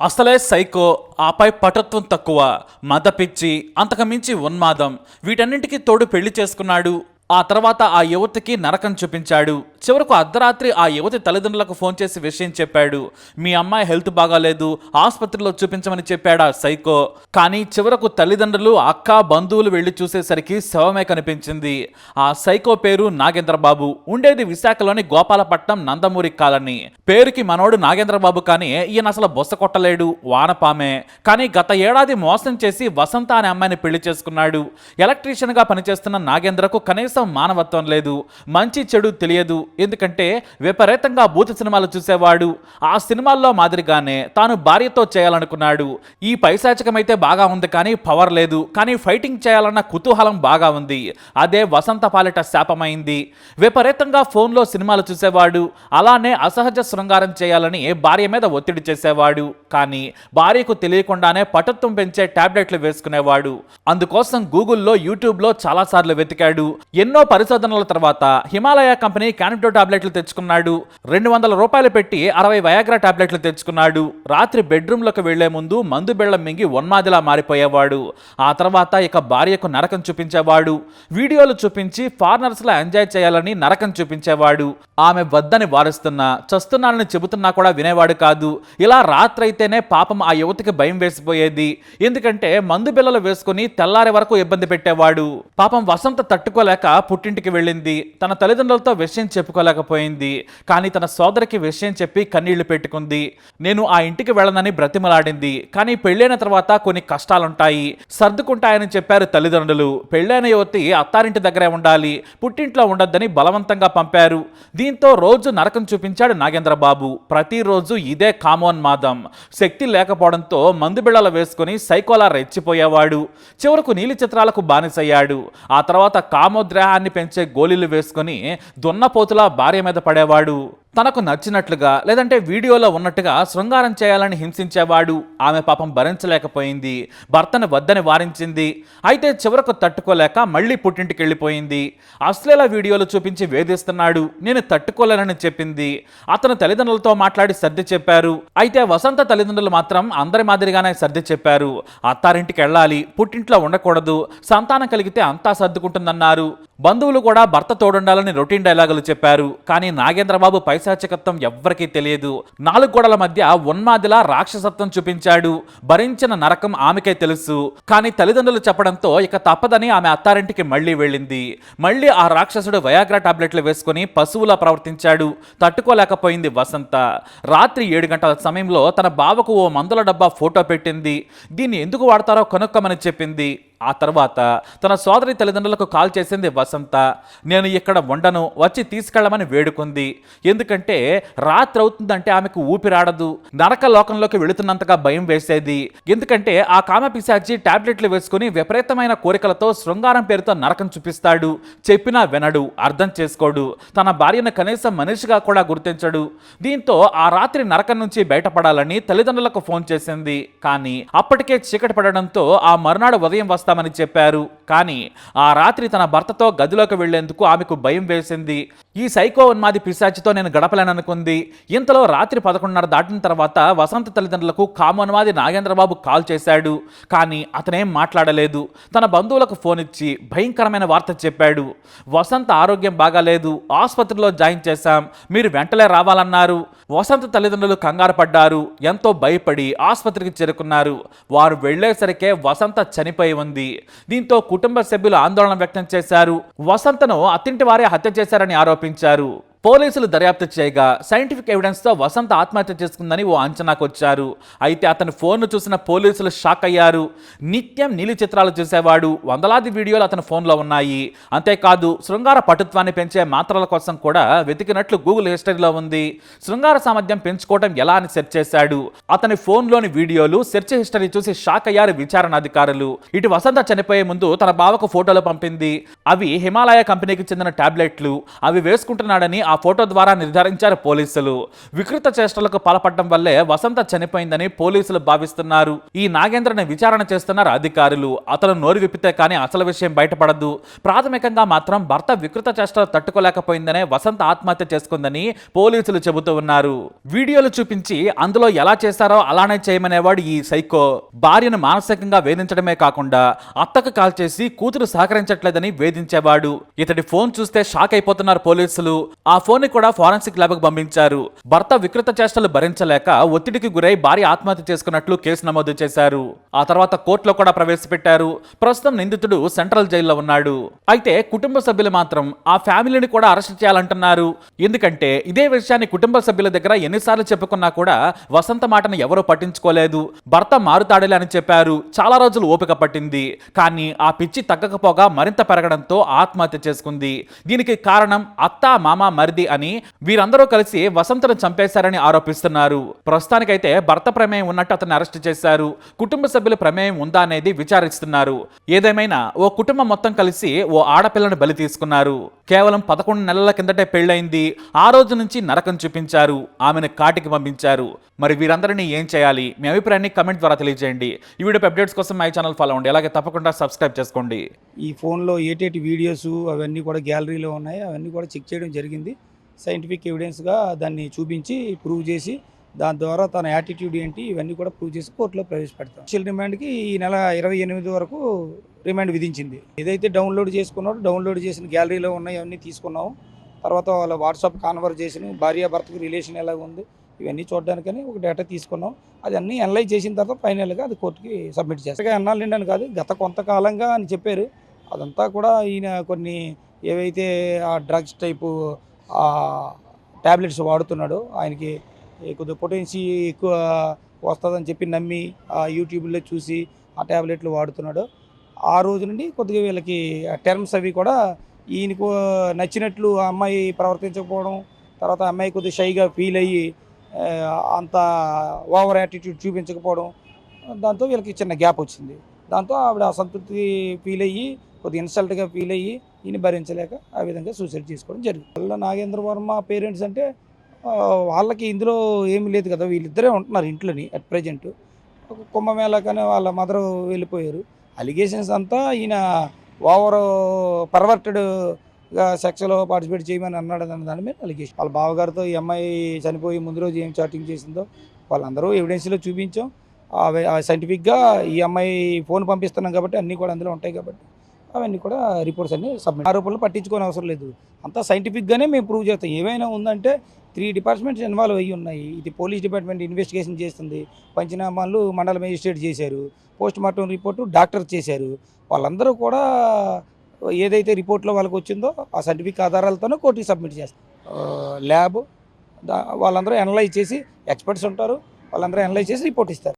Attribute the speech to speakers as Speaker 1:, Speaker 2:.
Speaker 1: అసలే సైకో ఆపై పటత్వం తక్కువ మదపిచ్చి అంతకుమించి ఉన్మాదం వీటన్నింటికి తోడు పెళ్ళి చేసుకున్నాడు ఆ తర్వాత ఆ యువతికి నరకం చూపించాడు. చివరకు అర్ధరాత్రి ఆ యువతి తల్లిదండ్రులకు ఫోన్ చేసి విషయం చెప్పాడు. మీ అమ్మాయి హెల్త్ బాగాలేదు ఆసుపత్రిలో చూపించమని చెప్పాడు ఆ సైకో? కానీ చివరకు తల్లిదండ్రులు అక్క బంధువులు వెళ్ళి చూసేసరికి శవమే కనిపించింది. ఆ సైకో పేరు నాగేంద్రబాబు. ఉండేది విశాఖలోని గోపాలపట్నం నందమూరి కాలనీ. పేరుకి మనోడు నాగేంద్రబాబు కానీ ఈయన అసలు బొస్స కొట్టలేడు వానపామే. కానీ గత ఏడాది మోసం చేసి వసంత అనే అమ్మాయిని పెళ్ళి చేసుకున్నాడు. ఎలక్ట్రీషియన్గా పనిచేస్తున్న నాగేంద్రకు కనీసం మానవత్వం లేదు మంచి చెడు తెలియదు. ఎందుకంటే విపరీతంగా భూత సినిమాలు చూసేవాడు ఆ సినిమాల్లో మాదిరిగానే తాను భార్యతో చేయాలనుకున్నాడు. ఈ పైశాచికమైతే బాగా ఉంది కానీ పవర్ లేదు. కానీ ఫైటింగ్ చేయాలన్న కుతూహలం బాగా ఉంది. అదే వసంత పాలిట శాపమైంది. విపరీతంగా ఫోన్లో సినిమాలు చూసేవాడు అలానే అసహజ శృంగారం చేయాలని భార్య మీద ఒత్తిడి చేసేవాడు. కానీ భార్యకు తెలియకుండానే పటత్వం పెంచే టాబ్లెట్లు వేసుకునేవాడు. అందుకోసం గూగుల్లో యూట్యూబ్లో చాలాసార్లు వెతికాడు. ఎన్నో పరిశోధనల తర్వాత హిమాలయ కంపెనీ క్యానిటో టాబ్లెట్లు తెచ్చుకున్నాడు. రెండు వందల రూపాయలు పెట్టి అరవై వయాగ్రా టాబ్లెట్లు తెచ్చుకున్నాడు. రాత్రి బెడ్రూమ్లోకి వెళ్ళే ముందు మందు బెళ్ళం మింగి ఉన్మాదిలా మారిపోయేవాడు. ఆ తర్వాత ఇక భార్యకు నరకం చూపించేవాడు. వీడియోలు చూపించి ఫారినర్స్లా ఎంజాయ్ చేయాలని నరకం చూపించేవాడు. ఆమె వద్దని వారిస్తున్నా చస్తున్నానని చెబుతున్నా కూడా వినేవాడు కాదు. ఇలా రాత్రైతేనే పాపం ఆ యువతికి భయం వేసిపోయేది. ఎందుకంటే మందు బిళ్ళలు వేసుకుని తెల్లారి వరకు ఇబ్బంది పెట్టేవాడు. పాపం వసంత తట్టుకోలేక పుట్టింటికి వెళ్ళింది. తన తల్లిదండ్రులతో విషయం చెప్పుకోలేకపోయింది. కానీ తన సోదరికి విషయం చెప్పి కన్నీళ్ళు పెట్టుకుంది. నేను ఆ ఇంటికి వెళ్ళనని బ్రతిమలాడింది. కానీ పెళ్ళైన తర్వాత కొన్ని కష్టాలుంటాయి. సర్దుకుంటాయని చెప్పారు తల్లిదండ్రులు. పెళ్ళైన యువతి అత్తారింటి దగ్గరే ఉండాలి. పుట్టింట్లో ఉండొద్దని బలవంతంగా పంపారు. దీంతో రోజు నరకం చూపించాడు నాగేంద్రబాబు. ప్రతిరోజు ఇదే కామోన్ మాదం శక్తి లేకపోవడంతో మందు బిళ్ళలు వేసుకుని సైకోలా రెచ్చిపోయేవాడు. చివరకు నీలి చిత్రాలకు బానిసయ్యాడు. ఆ తర్వాత కామోద్రేహాన్ని పెంచే గోళీలు వేసుకుని దున్నపోతులా భార్య మీద పడేవాడు. తనకు నచ్చినట్లుగా లేదంటే వీడియోలో ఉన్నట్టుగా శృంగారం చేయాలని హింసించేవాడు. ఆమె పాపం భరించలేకపోయింది. భర్తను వద్దని వారించింది. అయితే చివరకు తట్టుకోలేక మళ్ళీ పుట్టింటికి వెళ్ళిపోయింది అశ్లీల వీడియోలు చూపించి వేధిస్తున్నాడు. నేను తట్టుకోలేనని చెప్పింది. అతను తల్లిదండ్రులతో మాట్లాడి సర్ది చెప్పారు. అయితే వసంత తల్లిదండ్రులు మాత్రం అందరి మాదిరిగానే సర్ది చెప్పారు. అత్తారింటికి వెళ్ళాలి. పుట్టింట్లో ఉండకూడదు. సంతానం కలిగితే అంతా సర్దుకుంటుందన్నారు. బంధువులు కూడా భర్త తోడుండాలని రొటీన్ డైలాగులు చెప్పారు. కానీ నాగేంద్రబాబు పైశాచికత్వం ఎవ్వరికీ తెలియదు. నాలుగు గోడల మధ్య ఉన్మాదిలా రాక్షసత్వం చూపించాడు. భరించిన నరకం ఆమెకే తెలుసు. కానీ తల్లిదండ్రులు చెప్పడంతో ఇక తప్పదని ఆమె అత్తారింటికి మళ్ళీ వెళ్ళింది. మళ్ళీ ఆ రాక్షసుడు వయాగ్రా టాబ్లెట్లు వేసుకుని పశువులా ప్రవర్తించాడు. తట్టుకోలేకపోయింది వసంత. రాత్రి ఏడు గంటల సమయంలో తన బావకు ఓ మందుల డబ్బా ఫోటో పెట్టింది. దీన్ని ఎందుకు వాడతారో కనుక్కోమని చెప్పింది. ఆ తర్వాత తన సోదరి తల్లిదండ్రులకు కాల్ చేసింది వసంత నేను ఇక్కడ ఉండను వచ్చి తీసుకెళ్ళమని వేడుకుంది. ఎందుకంటే రాత్రి అవుతుందంటే ఆమెకు ఊపిరాడదు. నరక లోకంలోకి వెళుతున్నంతగా భయం వేసేది. ఎందుకంటే ఆ కామ పిశాచి టాబ్లెట్లు వేసుకుని విపరీతమైన కోరికలతో శృంగారం పేరుతో నరకం చూపిస్తాడు. చెప్పినా వినడు అర్థం చేసుకోడు. తన భార్యను కనీసం మనిషిగా కూడా గుర్తించడు. దీంతో ఆ రాత్రి నరకం నుంచి బయటపడాలని తల్లిదండ్రులకు ఫోన్ చేసింది. కానీ అప్పటికే చీకటి పడడంతో ఆ మరునాడు ఉదయం వస్తామని చెప్పారు. కానీ ఆ రాత్రి తన భర్తతో గదిలోకి వెళ్ళేందుకు ఆమెకు భయం వేసింది. ఈ సైకో ఉన్మాది పిశాచితో నేను గడపలేననుకుంది. ఇంతలో రాత్రి పదకొండున్నర దాటిన తర్వాత వసంత తల్లిదండ్రులకు కామోన్మాది నాగేంద్రబాబు కాల్ చేశాడు. కానీ అతనేం మాట్లాడలేదు. తన బంధువులకు ఫోన్ ఇచ్చి భయంకరమైన వార్త చెప్పాడు. వసంత ఆరోగ్యం బాగాలేదు. ఆసుపత్రిలో జాయిన్ చేశాం. మీరు వెంటనే రావాలన్నారు. వసంత తల్లిదండ్రులు కంగారు పడ్డారు. ఎంతో భయపడి ఆసుపత్రికి చేరుకున్నారు. వారు వెళ్ళేసరికే వసంత చనిపోయి ఉంది. దీంతో కుటుంబ సభ్యులు ఆందోళన వ్యక్తం చేశారు. వసంతను అత్తింటి వారే హత్య చేశారని ఆరోపించారు. పోలీసులు దర్యాప్తు చేయగా సైంటిఫిక్ ఎవిడెన్స్తో వసంత ఆత్మహత్య చేసుకుందని ఓ అంచనాకు వచ్చారు అయితే అతని ఫోన్ను చూసిన పోలీసులు షాక్ అయ్యారు. నిత్యం నీలి చిత్రాలు చూసేవాడు. వందలాది వీడియోలు అతని ఫోన్లో ఉన్నాయి. అంతేకాదు శృంగార పటుత్వాన్ని పెంచే మాత్రల కోసం కూడా వెతికినట్లు గూగుల్ హిస్టరీలో ఉంది. శృంగార సామర్థ్యం పెంచుకోవడం ఎలా అని సెర్చ్ చేశాడు. అతని ఫోన్లోని వీడియోలు సెర్చ్ హిస్టరీ చూసి షాక్ అయ్యారు విచారణ అధికారులు ఇటు వసంత చనిపోయే ముందు తన బావకు ఫోటోలు పంపింది. అవి హిమాలయ కంపెనీకి చెందిన టాబ్లెట్లు. అవి వేసుకుంటున్నాడని ఆ ఫోటో ద్వారా నిర్ధారించారు పోలీసులు. వికృత చేష్టలకు పాల్పడడం వల్లే వసంత చనిపోయిందని పోలీసులు భావిస్తున్నారు. ఈ నాగేంద్రని విచారణ చేస్తున్నారు అధికారులు. అతను నోరు విప్పితే కానీ అసలు విషయం బయటపడదు. ప్రాథమికంగా మాత్రం భర్త వికృత చేష్టలు తట్టుకోలేకపోయిందనే వసంత ఆత్మహత్య చేసుకుందని పోలీసులు చెబుతూ ఉన్నారు. వీడియోలు చూపించి అందులో ఎలా చేశారో అలానే చేయమనేవాడు ఈ సైకో. భార్యను మానసికంగా వేధించడమే కాకుండా అత్తకు కాల్ చేసి కూతురు సహకరించట్లేదని వేధించేవాడు. ఇతడి ఫోన్ చూస్తే షాక్ అయిపోతున్నారు పోలీసులు. ఆ ఫోన్ని కూడా ఫారెన్సిక్ ల్యాబ్కు పంపించారు. భర్త వికృత చేష్టలు భరించలేక ఒత్తిడికి గురై భార్య ఆత్మహత్య చేసుకున్నట్లు కేసు నమోదు చేశారు. ఆ తర్వాత కోర్టులో కూడా ప్రవేశపెట్టారు. ప్రస్తుతం నిందితుడు సెంట్రల్ జైల్లో ఉన్నాడు. అయితే కుటుంబ సభ్యులు మాత్రం ఆ ఫ్యామిలీని కూడా అరెస్ట్ చేయాలంటున్నారు. ఎందుకంటే ఇదే విషయాన్ని కుటుంబ సభ్యుల దగ్గర ఎన్నిసార్లు చెప్పుకున్నా కూడా వసంత మాటను ఎవరూ పట్టించుకోలేదు. భర్త మారుతాడలే అని చెప్పారు. చాలా రోజులు ఓపిక పట్టింది. కానీ ఆ పిచ్చి తగ్గకపోగా మరింత పెరగడంతో ఆత్మహత్య చేసుకుంది. దీనికి కారణం అత్త మామ మరిది అని వీరందరూ కలిసి వసంతను చంపేశారని ఆరోపిస్తున్నారు. ప్రస్తుతానికైతే భర్త ప్రమేయం ఉన్నట్టు అతన్ని అరెస్ట్ చేశారు. కుటుంబ సభ్యుల ప్రమేయం ఉందా అనేది విచారిస్తున్నారు. ఏదేమైనా ఓ కుటుంబం మొత్తం కలిసి ఓ ఆడపిల్లను బలి తీసుకున్నారు. కేవలం పదకొండు నెలల కిందటే పెళ్ళైంది ఆ రోజు నుంచి నరకం చూపించారు. ఆమెను కాటికి పంపించారు. మరి వీరందరినీ ఏం చేయాలి? మీ అభిప్రాయాన్ని కమెంట్ ద్వారా తెలియజేయండి. ఈ వీడియో అప్డేట్స్ కోసం మై ఛానల్ ఫాలో అవ్వండి. అలాగే తప్పకుండా సబ్స్క్రైబ్ చేసుకోండి.
Speaker 2: ఈ ఫోన్లో ఏటేటి వీడియోస్ అవన్నీ కూడా గ్యాలరీలో ఉన్నాయి. అవన్నీ కూడా చెక్ చేయడం జరిగింది. సైంటిఫిక్ ఎవిడెన్స్గా దాన్ని చూపించి ప్రూవ్ చేసి దాని ద్వారా తన యాటిట్యూడ్ ఏంటి ఇవన్నీ కూడా ప్రూవ్ చేసి కోర్టులో ప్రవేశపెడతాం. చిల్ రిమాండ్కి ఈ నెల ఇరవై ఎనిమిది వరకు రిమాండ్ విధించింది. ఏదైతే డౌన్లోడ్ చేసుకున్నాడో డౌన్లోడ్ చేసిన గ్యాలరీలో ఉన్నాయి అవన్నీ తీసుకున్నాము. తర్వాత వాళ్ళ వాట్సాప్ కాన్వర్జేషన్ భార్య భర్తకు రిలేషన్ ఎలా ఉంది ఇవన్నీ చూడడానికని ఒక డేటా తీసుకున్నాం. అది అన్నీ అనలైజ్ చేసిన తర్వాత ఫైనల్గా అది కోర్టుకి సబ్మిట్ చేస్తాం ఎన్నాళ్ళు అని కాదు గత కొంతకాలంగా అని చెప్పారు. అదంతా కూడా ఈయన కొన్ని ఏవైతే ఆ డ్రగ్స్ టైపు ట్యాబ్లెట్స్ వాడుతున్నాడో ఆయనకి కొద్దిగా పొటెన్సీ ఎక్కువ వస్తుందని చెప్పి నమ్మి ఆ యూట్యూబ్లో చూసి ఆ ట్యాబ్లెట్లు వాడుతున్నాడు ఆ రోజు నుండి కొద్దిగా వీళ్ళకి టర్మ్స్ అవి కూడా ఈయనకు నచ్చినట్లు ఆ అమ్మాయి ప్రవర్తించకపోవడం తర్వాత అమ్మాయి కొద్దిగా షైగా ఫీల్ అయ్యి అంత ఓవర్ యాటిట్యూడ్ చూపించకపోవడం దాంతో వీళ్ళకి చిన్న గ్యాప్ వచ్చింది. దాంతో ఆవిడ అసంతృప్తి ఫీల్ అయ్యి కొద్దిగా ఇన్సల్ట్గా ఫీల్ అయ్యి ఈయన భరించలేక ఆ విధంగా సూసైడ్ చేసుకోవడం జరిగింది. వాళ్ళ నాగేంద్ర వర్మ పేరెంట్స్ అంటే వాళ్ళకి ఇందులో ఏమీ లేదు కదా వీళ్ళిద్దరే ఉంటున్నారు ఇంట్లోని అట్ ప్రజెంట్. ఒక కుంభమేళ కానీ వాళ్ళ మదర్ వెళ్ళిపోయారు. అలిగేషన్స్ అంతా ఈయన ఓవర్ పర్వర్టెడ్ సెక్స్లో పార్టిసిపేట్ చేయమని అన్నాడు అన్న దాని మీద అలిగేషన్. వాళ్ళ బావగారితో ఈ అమ్మాయి చనిపోయి ముందు రోజు ఏం చాటింగ్ చేసిందో వాళ్ళందరూ ఎవిడెన్స్లో చూపించాం. సైంటిఫిక్గా ఈ అమ్మాయి ఫోన్ పంపిస్తున్నాం కాబట్టి అన్నీ కూడా అందులో ఉంటాయి కాబట్టి అవన్నీ కూడా రిపోర్ట్స్ అన్ని సబ్మిట్ ఆరోపణలు పట్టించుకోని అవసరం లేదు. అంతా సైంటిఫిక్గానే మేము ప్రూవ్ చేస్తాం. ఏమైనా ఉందంటే త్రీ డిపార్ట్మెంట్స్ ఇన్వాల్వ్ అయ్యి ఉన్నాయి. ఇది పోలీస్ డిపార్ట్మెంట్ ఇన్వెస్టిగేషన్ చేస్తుంది. పంచనామాలు మండల మేజిస్ట్రేట్ చేశారు. పోస్ట్ మార్టం రిపోర్టు డాక్టర్ చేశారు. వాళ్ళందరూ కూడా ఏదైతే రిపోర్ట్లో వాళ్ళకి వచ్చిందో ఆ సర్టిఫికేట్ ఆధారాలతోనే కోర్టుకి సబ్మిట్ చేస్తారు ల్యాబ్ వాళ్ళందరూ అనలైజ్ చేసి ఎక్స్పర్ట్స్ ఉంటారు వాళ్ళందరూ అనలైజ్ చేసి రిపోర్ట్ ఇస్తారు.